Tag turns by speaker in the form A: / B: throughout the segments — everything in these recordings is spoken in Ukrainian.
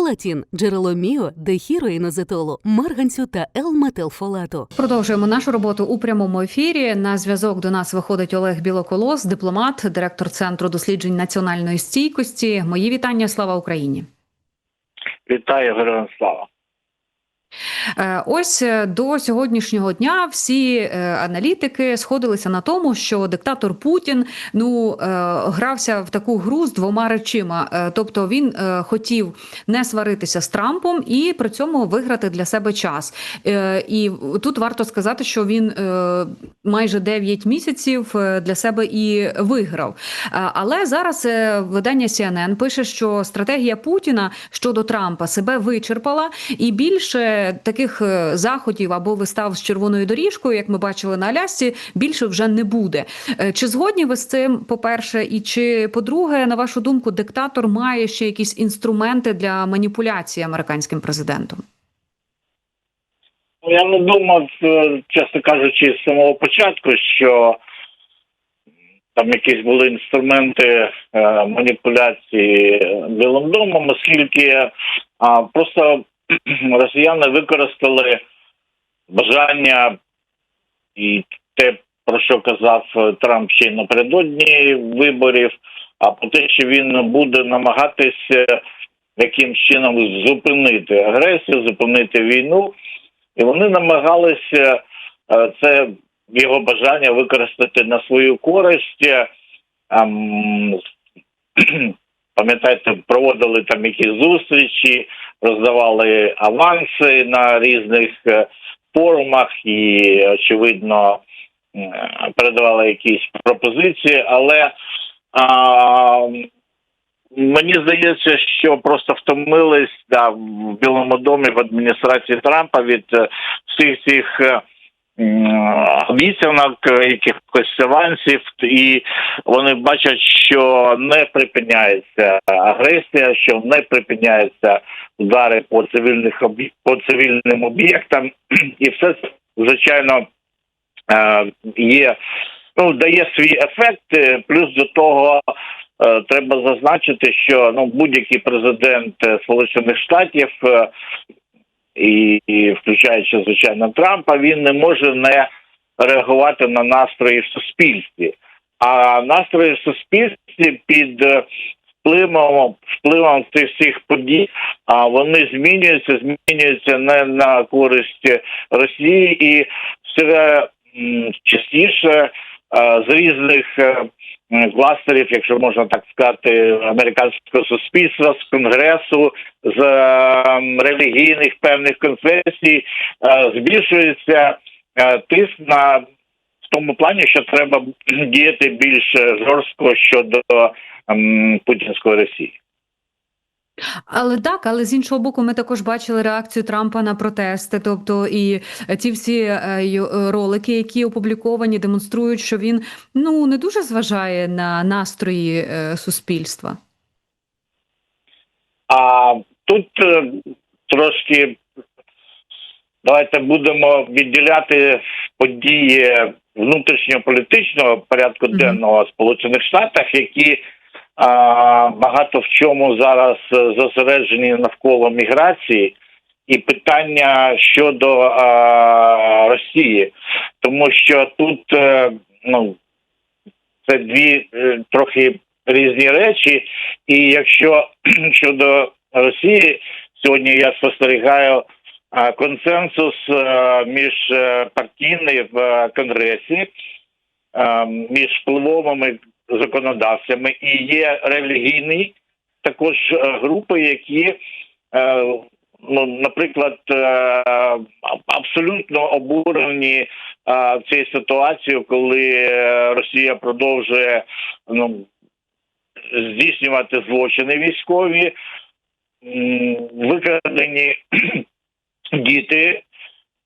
A: Фолатін – джерело міо, дехіроїнозетолу, марганцю та Л-метилфолату.
B: Продовжуємо нашу роботу у прямому ефірі. На зв'язок до нас виходить Олег Білоколос, дипломат, директор центру досліджень національної стійкості. Мої вітання. Слава Україні.
C: Вітаю, героям слава.
B: Е, Ось е, до сьогоднішнього дня всі е, аналітики сходилися на тому, що диктатор Путін ну грався в таку гру з двома речима. Тобто він хотів не сваритися з Трампом і при цьому виграти для себе час. І тут варто сказати, що він майже 9 місяців для себе і виграв. Але зараз видання CNN пише, що стратегія Путіна щодо Трампа себе вичерпала, і більше таких е, заходів або вистав з червоною доріжкою, як ми бачили на Алясці, більше вже не буде. Е, Чи згодні ви з цим? По перше, і чи по-друге, на вашу думку, диктатор має ще якісь інструменти для маніпуляції американським президентом?
C: Ну, Я не думав, е, чесно кажучи, з самого початку, що там якісь були інструменти маніпуляції Білим домом, оскільки просто росіяни використали бажання і те, про що казав Трамп ще й напередодні виборів, а про те, що він буде намагатися яким чином зупинити агресію, зупинити війну. І вони намагалися е, це його бажання використати на свою користь. Пам'ятаєте, проводили там якісь зустрічі, роздавали аванси на різних е, форумах і, очевидно, е, передавали якісь пропозиції, але а, Мені здається, що просто втомились да, в Білому домі в адміністрації Трампа від е, всіх цих е, якихось авансів, і вони бачать, що не припиняється агресія, що не припиняються удари по цивільних по цивільним об'єктам, і все звичайно е, є. Ну, дає свій ефект. Плюс до того е, треба зазначити, що ну будь-який президент е, Сполучених Штатів, і, і включаючи звичайно Трампа, він не може не реагувати на настрої в суспільстві. А настрої в суспільстві під е, впливом впливом цих всіх подій, а вони змінюються, змінюються не на користь Росії і все частіше е, з різних е, кластерів, якщо можна так сказати, американського суспільства, з конгресу, з е, релігійних певних конфесій е, збільшується е, тиск на в тому плані, що треба діяти більш жорстко щодо путінської Росії.
B: Але так, але з іншого боку, ми також бачили реакцію Трампа на протести. Тобто, і ці всі е, е, ролики, які опубліковані, демонструють, що він ну не дуже зважає на настрої е, суспільства.
C: А тут трошки давайте будемо відділяти події внутрішньополітичного порядку денного в Сполучених Штатах, які багато в чому зараз е, зосереджені навколо міграції. І питання щодо Росії, тому що тут е, ну це дві е, трохи різні речі. І якщо щодо Росії, сьогодні я спостерігаю консенсус між е, партійний в Конгресі, між впливовими законодавцями, і є релігійні також е, групи, які, е, ну, наприклад, е, абсолютно обурені цією ситуацією, коли Росія продовжує ну, здійснювати злочини військові, викрадені діти,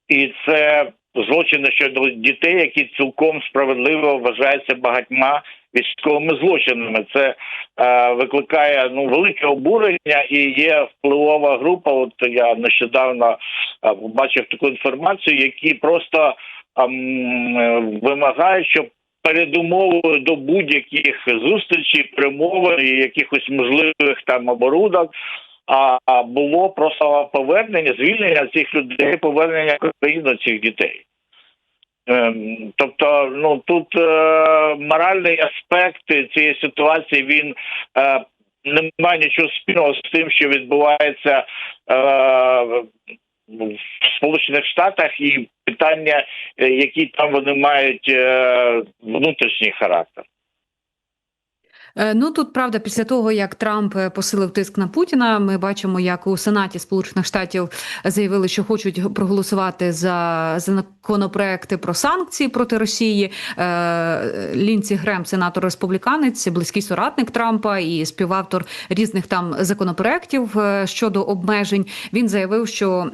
C: і це злочини щодо дітей, які цілком справедливо вважаються багатьма військовими злочинами. Це е, викликає ну велике обурення, і є впливова група. От я нещодавно е, побачив таку інформацію, які просто ем, вимагають, щоб передумовою до будь-яких зустрічей, примовин якихось можливих там оборудок а було просто повернення, звільнення цих людей, повернення в Україну цих дітей. Ем, Тобто, ну тут е, моральний аспект цієї ситуації він е, не має нічого спільного з тим, що відбувається е, в Сполучених Штатах, і питання, е, які там вони мають е, внутрішній характер.
B: Е, Ну тут правда, після того як Трамп е, посилив тиск на Путіна, ми бачимо, як у Сенаті Сполучених Штатів заявили, що хочуть проголосувати за законопроекти про санкції проти Росії. Е, Лінці Грем, сенатор республіканець, близький соратник Трампа і співавтор різних там законопроектів щодо обмежень. Він заявив, що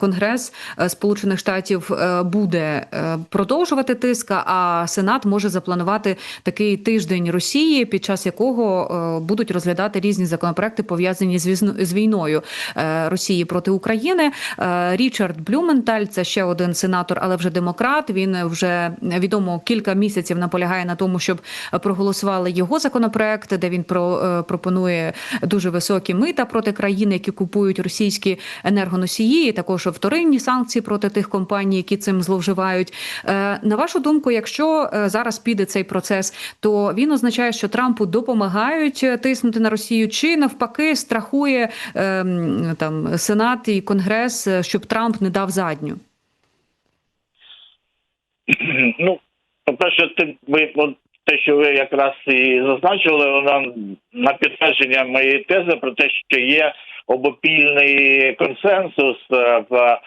B: Конгрес Сполучених Штатів буде продовжувати тиск, а Сенат може запланувати такий тиждень Росії, під час якого е, будуть розглядати різні законопроекти пов'язані з війною е, Росії проти України. Е, Річард Блюменталь, це ще один сенатор, але вже демократ. Він вже відомо кілька місяців наполягає на тому, щоб проголосували його законопроект, де він про пропонує дуже високі мита проти країн, які купують російські енергоносії, і також вторинні санкції проти тих компаній, які цим зловживають. На вашу думку, якщо зараз піде цей процес, то він означає, що Трампу допомагають е, тиснути на Росію, чи навпаки страхує е, там Сенат і Конгрес, е, щоб Трамп не дав задню.
C: Ну, по-перше, ти ви те, що ви якраз і зазначили, воно на підтвердження моєї тези про те, що є обопільний консенсус е, в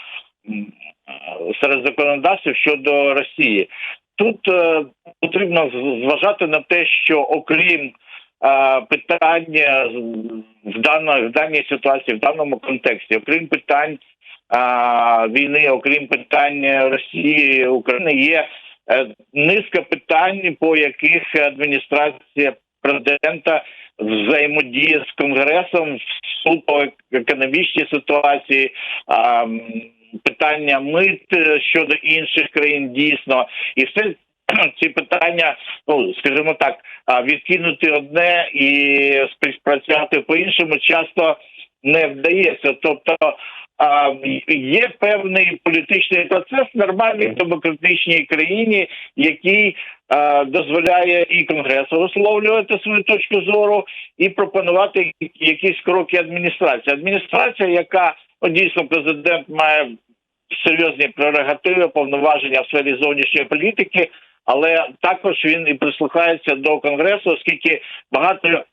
C: серед законодавців щодо Росії. Тут е, потрібно зважати на те, що окрім е, питання в даної в даній ситуації, в даному контексті, окрім питань а, війни, окрім питань Росії України, є е, низка питань, по яких адміністрація президента взаємодіє з конгресом в суто економічній ситуації. м, Питання мит е, щодо інших країн дійсно, і все ці питання, ну скажімо так, відкинути одне і співпрацювати по іншому часто не вдається. Тобто є певний політичний процес в нормальній демократичній країні, який дозволяє і конгресу висловлювати свою точку зору і пропонувати якісь кроки адміністрації. Адміністрація, яка ну, дійсно президент має серйозні прерогативи, повноваження в сфері зовнішньої політики, але також він і прислухається до конгресу, оскільки багато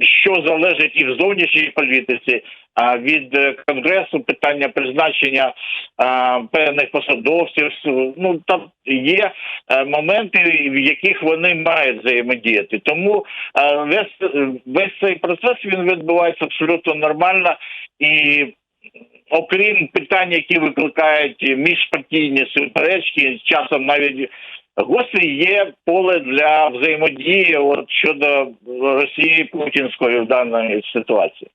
C: що залежить і в зовнішній політиці, а від е, конгресу питання призначення а, певних посадовців. Ну там є е, моменти, в яких вони мають взаємодіяти. Тому е, весь весь цей процес він відбувається абсолютно нормально і. Окрім питань, які викликають міжпартійні суперечки, часом навіть гострі є поле для взаємодії от щодо Росії путінської в даній ситуації.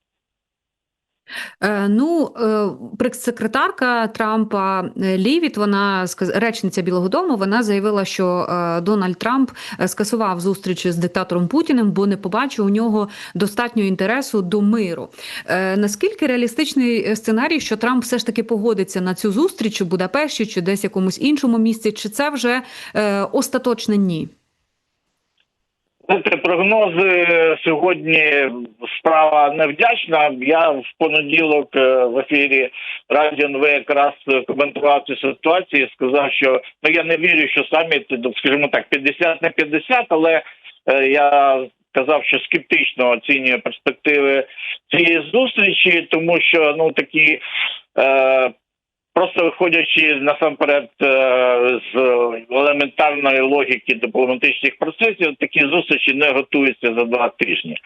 B: Е, Ну, е, прес-секретарка Трампа е, Лівіт, вона речниця Білого Дому, вона заявила, що Дональд Трамп скасував зустрічі з диктатором Путіним, бо не побачив у нього достатньо інтересу до миру. Наскільки реалістичний сценарій, що Трамп все ж таки погодиться на цю зустріч у Будапешті чи десь якомусь іншому місці, чи це вже остаточне ні?
C: Знаєте, прогнози сьогодні справа невдячна. Я в понеділок е, в ефірі Радіо НВ якраз коментував цю ситуацію. і Сказав, що ну я не вірю, що саміт, скажімо так, 50 на 50, але е, я казав, що скептично оцінює перспективи цієї зустрічі, тому що ну такі. Е, Просто виходячи насамперед е, з елементарної логіки дипломатичних процесів, такі зустрічі не готуються за два тижні.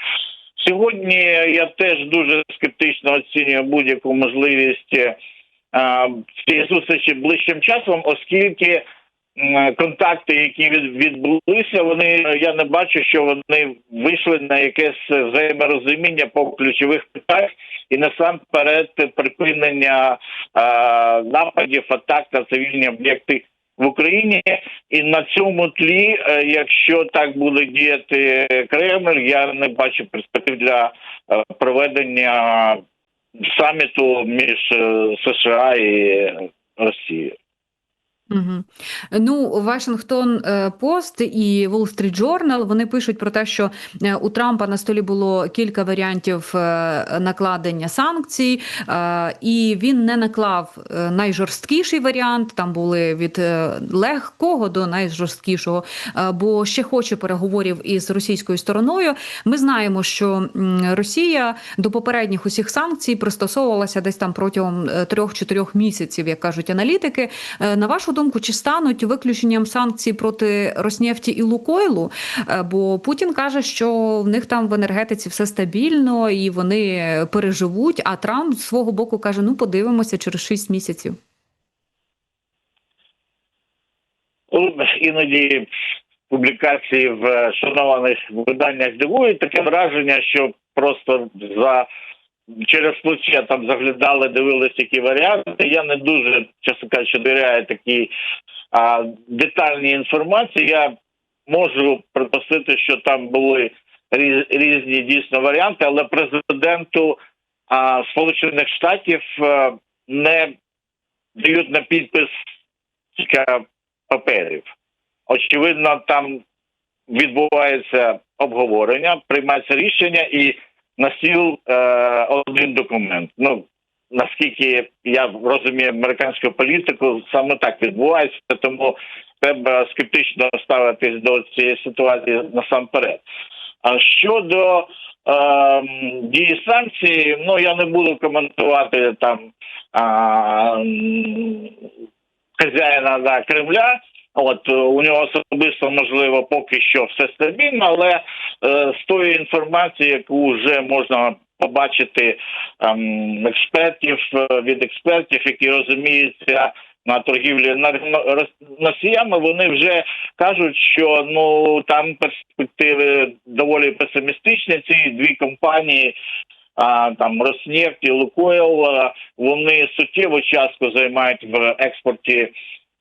C: Сьогодні я теж дуже скептично оцінюю будь-яку можливість е, цієї зустрічі ближчим часом, оскільки контакти, які відбулися, вони я не бачу, що вони вийшли на якесь взаєморозуміння по ключових питаннях, і насамперед припинення нападів, атак на цивільні об'єкти в Україні. І на цьому тлі, е, якщо так буде діяти Кремль, я не бачу перспектив для е, проведення саміту між е, США і Росією.
B: Угу. Ну, Вашингтон е, Пост і Wall Street Journal, вони пишуть про те, що е, у Трампа на столі було кілька варіантів е, накладення санкцій, і він не наклав найжорсткіший варіант. Там були від легкого до найжорсткішого, бо ще хоче переговорів із російською стороною. Ми знаємо, що Росія до попередніх усіх санкцій пристосовувалася десь там протягом е, трьох-чотирьох місяців, як кажуть аналітики. На вашу думку, чи стануть виключенням санкцій проти Роснефті і Лукойлу? Е, Бо Путін каже, що в них там в енергетиці все стабільно і вони переживуть. А Трамп з свого боку каже: ну подивимося через 6 місяців.
C: Ну, Іноді публікації в шанованих виданнях дивують таке враження, що просто за через плече там заглядали, дивилися які варіанти. Я не дуже, чесно кажучи, довіряю такій а, детальній інформації. Я можу припустити, що там були різ, різні дійсно варіанти, але президенту а, Сполучених Штатів а, не дають на підпис паперів. Очевидно, там відбувається обговорення, приймається рішення і на стіл е, один документ. Ну наскільки я розумію американську політику, саме так відбувається, тому треба скептично ставитись до цієї ситуації насамперед. А щодо е, дії санкцій, ну я не буду коментувати там а, хазяїна да, Кремля. От е, у нього особисто можливо поки що все стабільно, але е, з тої інформації, яку вже можна побачити ем, експертів е, від експертів, які розуміються на торгівлі носіями, вони вже кажуть, що ну там перспективи доволі песимістичні. Ці дві компанії. А там Роснефть і Лукойл, вони суттєво часто займають в експорті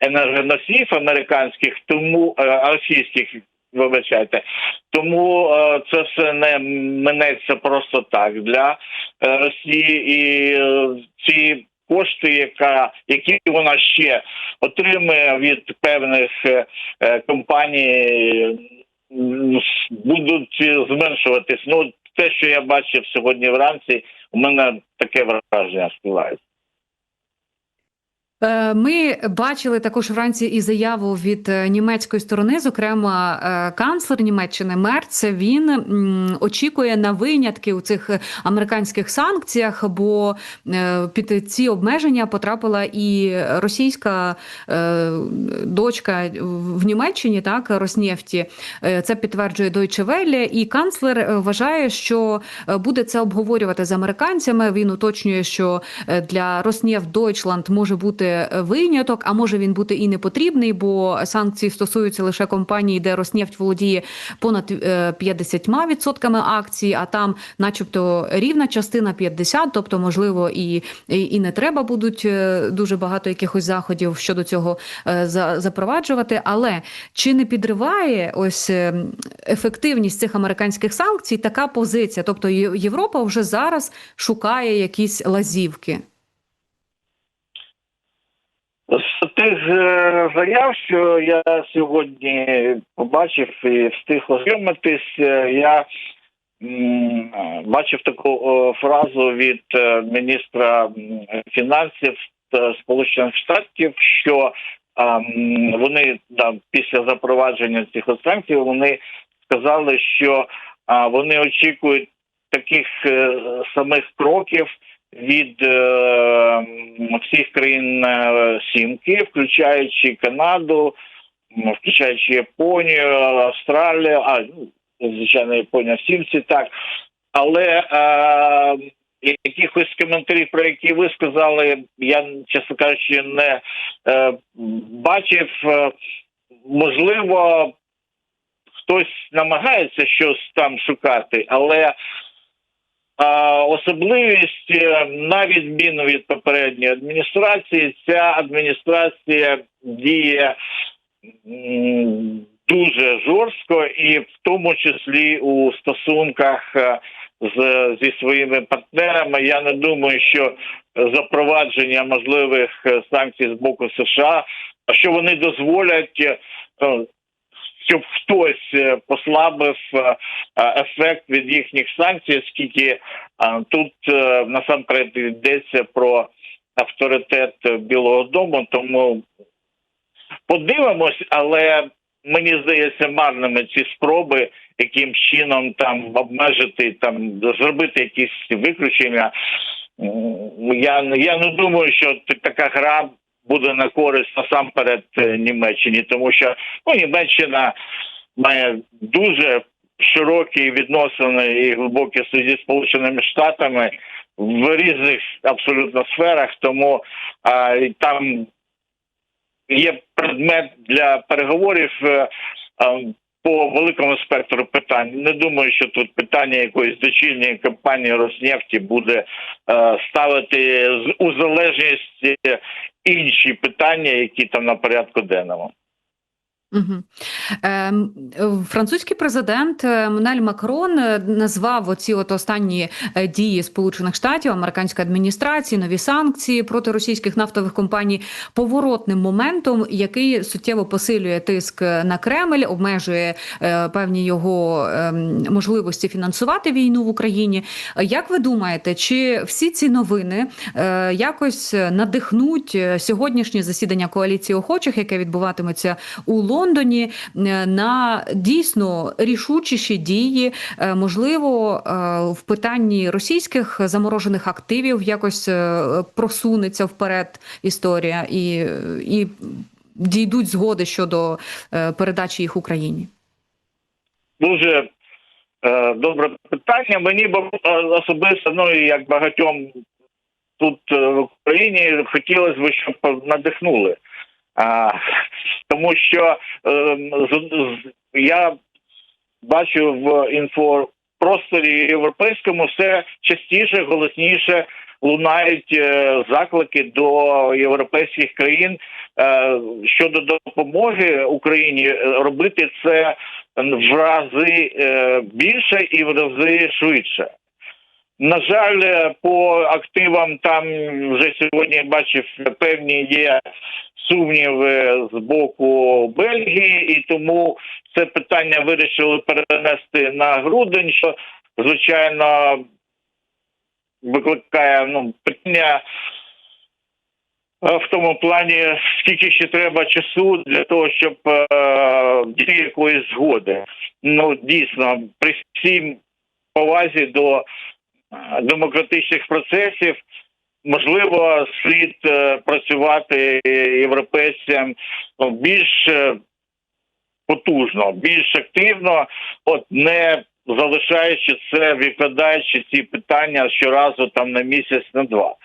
C: енергоносіїв американських, тому е, російських, вибачайте, тому е, це все не минеться просто так для е, Росії і е, ці. Кошти, яка які вона ще отримує від певних е, е, компаній, будуть зменшуватись. Ну те, що я бачив сьогодні вранці, у мене таке враження складається.
B: Е, Ми бачили також вранці і заяву від е, німецької сторони, зокрема е, канцлер Німеччини Мерц. Він очікує на винятки у цих американських санкціях, бо під ці обмеження потрапила і російська дочка в Німеччині, так Роснефті. Це підтверджує Deutsche Welle. І канцлер вважає, що буде це обговорювати з американцями. Він уточнює, що для Роснефть Deutschland може бути виняток, а може він бути і не потрібний, бо санкції стосуються лише компаній, де Роснефть володіє понад е, 50% акцій, а там, начебто, рівна частина 50%, тобто, можливо, і, і, не треба будуть е, дуже багато якихось заходів щодо цього е, запроваджувати. Але чи не підриває ось е, ефективність цих американських санкцій така позиція? Тобто Європа вже зараз шукає якісь лазівки.
C: З тих е, заяв, що я сьогодні побачив і встиг ознайомитись, е, я бачив таку фразу від е, міністра фінансів Сполучених Штатів, що вони да, після запровадження цих санкцій вони сказали, що вони очікують таких самих кроків від е, всіх країн е, сімки, включаючи Канаду, включаючи Японію, Австралію, а ну, звичайно, Японія в сімці, так. Але е, якихось коментарів, про які ви сказали, я, чесно кажучи, не е, бачив. Е, Можливо, хтось намагається щось там шукати, але особливість е, на відміну від попередньої адміністрації, ця адміністрація діє дуже жорстко, і в тому числі у стосунках е, з зі своїми партнерами. Я не думаю, що запровадження можливих е, санкцій з боку США, що вони дозволять, щоб хтось е, послабив е, е, ефект від їхніх санкцій, оскільки тут насамперед йдеться про авторитет Білого Дому, тому подивимось, але мені здається марними ці спроби яким чином там обмежити, там зробити якісь виключення. Я, я не думаю, що така гра буде на користь насамперед е, Німеччині, тому що ну, Німеччина має дуже широкі відносини і глибокі зі Сполученими Штатами в різних абсолютно сферах, тому а, там є предмет для переговорів е, а, по великому спектру питань. Не думаю, що тут питання якоїсь дочільної компанії Роснефті буде е, ставити у залежність е, інші питання, які там на порядку денному.
B: Угу. Е, французький президент е, Макрон е, назвав оці от останні е, дії Сполучених Штатів, американської адміністрації, нові санкції проти російських нафтових компаній поворотним моментом, який суттєво посилює тиск на Кремль, обмежує е, певні його ем, можливості фінансувати війну в Україні. Е, Як ви думаєте, чи всі ці новини е, якось надихнуть е, сьогоднішнє засідання коаліції охочих, яке відбуватиметься у Лондоні, е, на дійсно рішучіші дії, е, можливо, е, в питанні російських заморожених активів якось просунеться вперед історія і, і дійдуть згоди щодо передачі їх Україні.
C: Дуже добре питання. Мені б особисто, ну і як багатьом тут в Україні хотілося б, щоб надихнули. А, тому що е, з- з- я бачу в інфопросторі європейському все частіше, голосніше лунають е, заклики до європейських країн е, щодо допомоги Україні робити це в рази е, більше і в рази швидше. На жаль, е, по активам там вже сьогодні бачив певні є сумніви з боку Бельгії, і тому це питання вирішили перенести на грудень, що звичайно викликає ну, питання. е, В тому плані, скільки ще треба часу для того, щоб е, дійти якоїсь згоди. Ну дійсно, при всім повазі до е, демократичних процесів, можливо, слід е, працювати європейцям більш е, потужно, більш активно, от не залишаючи це, відкладаючи ці питання щоразу там на місяць, на два.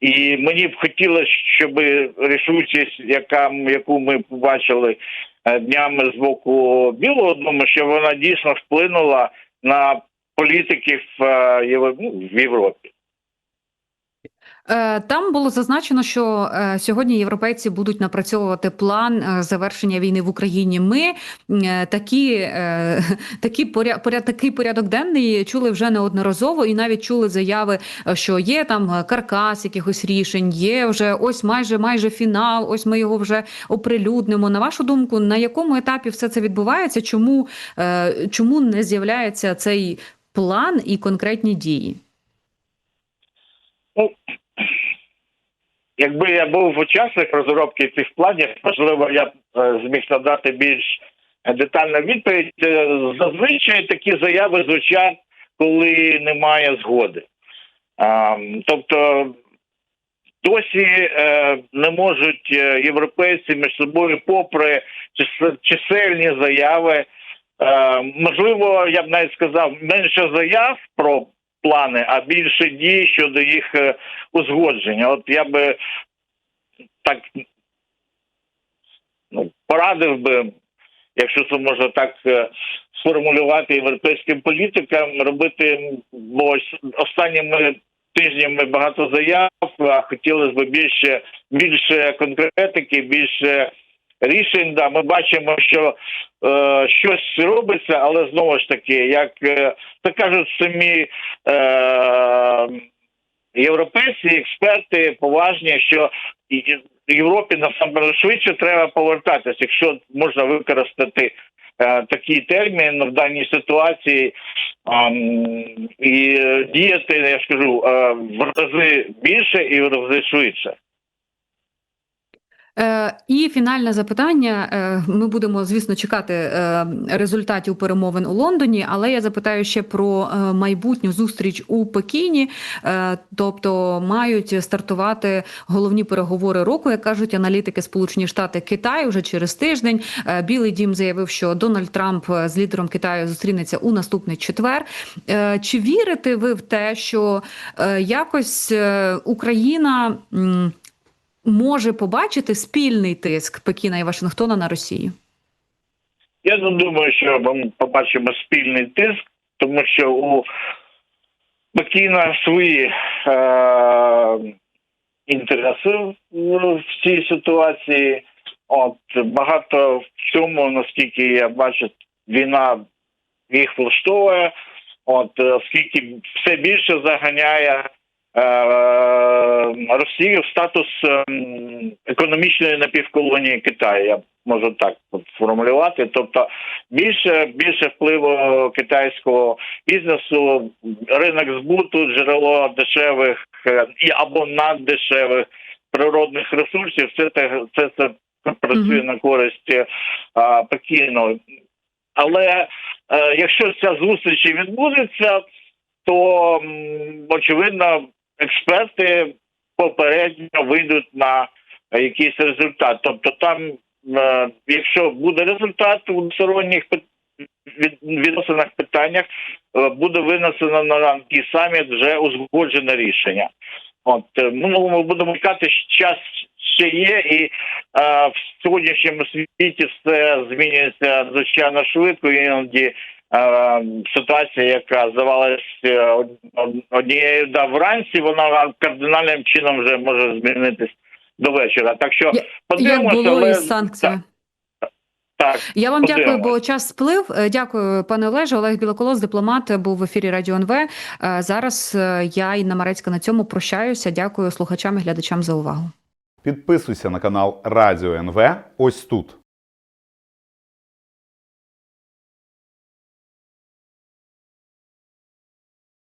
C: І мені б хотілося, щоб рішучість, яка яку ми побачили е, днями з боку Білого Дому, щоб вона дійсно вплинула на політиків е, ну, в Європі.
B: Е, Там було зазначено, що е, сьогодні європейці будуть напрацьовувати план завершення війни в Україні. Ми такі, такі поря, поря, такий порядок денний чули вже неодноразово, і навіть чули заяви, що є там каркас якихось рішень, є вже ось майже майже фінал. Ось ми його вже оприлюднимо. На вашу думку, на якому етапі все це відбувається? Чому, чому не з'являється цей план і конкретні дії?
C: Ну, якби я був учасник розробки цих планів, можливо, я б е, зміг надати більш детальну відповідь. Е, Зазвичай такі заяви звучать, коли немає згоди. Тобто досі е, не можуть європейці між собою, попри чисельні заяви. Е, можливо, я б навіть сказав, менше заяв про плани, а більше дій щодо їх е, узгодження. От я би так ну, порадив би, якщо це можна так е, сформулювати європейським політикам, робити, бо останніми тижнями багато заяв, а хотілося б більше, більше конкретики, більше рішень. Да, ми бачимо, що е, щось робиться, але знову ж таки, як е, це кажуть самі. Е, Європейці, експерти поважні, що Європі насамперед швидше треба повертатися, якщо можна використати е, такий термін в даній ситуації ем, і діяти, я ж кажу, е, в рази більше і в рази швидше.
B: Е, і фінальне запитання. Е, ми будемо, звісно, чекати е, результатів перемовин у Лондоні, але я запитаю ще про майбутню зустріч у Пекіні. Тобто мають стартувати головні переговори року, як кажуть аналітики Сполучені Штати Китай вже через тиждень. Білий дім заявив, що Дональд Трамп з лідером Китаю зустрінеться у наступний четвер. Чи вірите ви в те, що якось Україна? Може побачити спільний тиск Пекіна і Вашингтона на Росію?
C: Я не думаю, що ми побачимо спільний тиск, тому що у Пекіна свої е, інтереси в, цій ситуації. От багато в цьому, наскільки я бачу, війна їх влаштовує. От е, оскільки все більше заганяє е, Росію в статус ем, економічної напівколонії Китаю. Я можу так формулювати. Тобто більше більше впливу китайського бізнесу, ринок збуту, джерело дешевих е, і або наддешевих природних ресурсів. Все те це, це працює на користь е, а, Пекіну. Але е, якщо ця зустріч відбудеться, то очевидно експерти попередньо вийдуть на якийсь результат. Тобто, там, е, якщо буде результат у сторонніх від, відносинах питаннях, е, буде винесено на ранкий саміт вже узгоджене рішення. От е, ну ми будемо чекати, час ще є, і е, в сьогоднішньому світі все змінюється звичайно швидко. Іноді ситуація, яка здавалася е, од- од- однією да, вранці, вона кардинальним чином вже може змінитись до вечора. Так що
B: Як
C: подивимося,
B: було
C: але
B: із санкціями?
C: так.
B: Я вам дякую, бо час сплив. Е, Дякую, пане Олеже. Олег Білоколос, дипломат, був в ефірі Радіо НВ. Е, Зараз е, я Інна Марецька на цьому прощаюся. Дякую слухачам і глядачам за увагу.
D: Підписуйся на канал Радіо НВ ось тут.